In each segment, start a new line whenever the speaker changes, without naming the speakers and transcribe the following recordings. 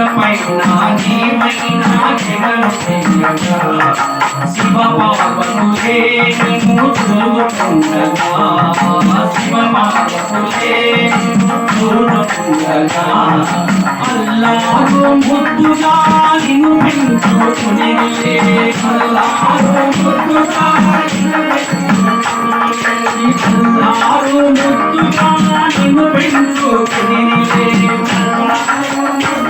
లోకమైనా నీవైనా జగలుగా శివ పాపములే నిన్ను చూడుతుండగా శివ పాపములే చూడుతుండగా అల్లారు ముద్దుగా నిన్ను పెంచుకునే అల్లారు ముద్దుగా నిన్ను అల్లారు ముద్దుగా నిన్ను పెంచుకునే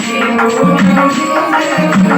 Thank you.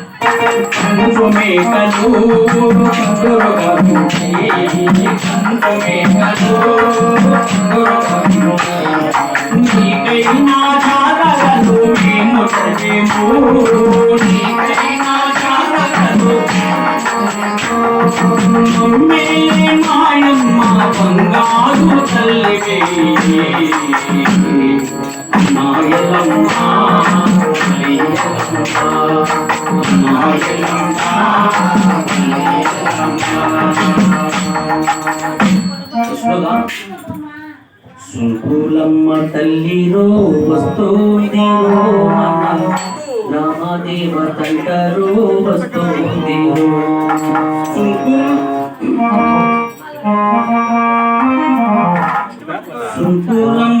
మేకలు నీకైనా జాతరలు మేము చదివేము నీకైనా సుంకులమ్మ తల్లిరో వస్తోందిరో మన రామదేవ తంటరో వస్తోందిరో సుంకు సుకులమ్మ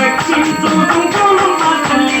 రక్షించు
తల్లి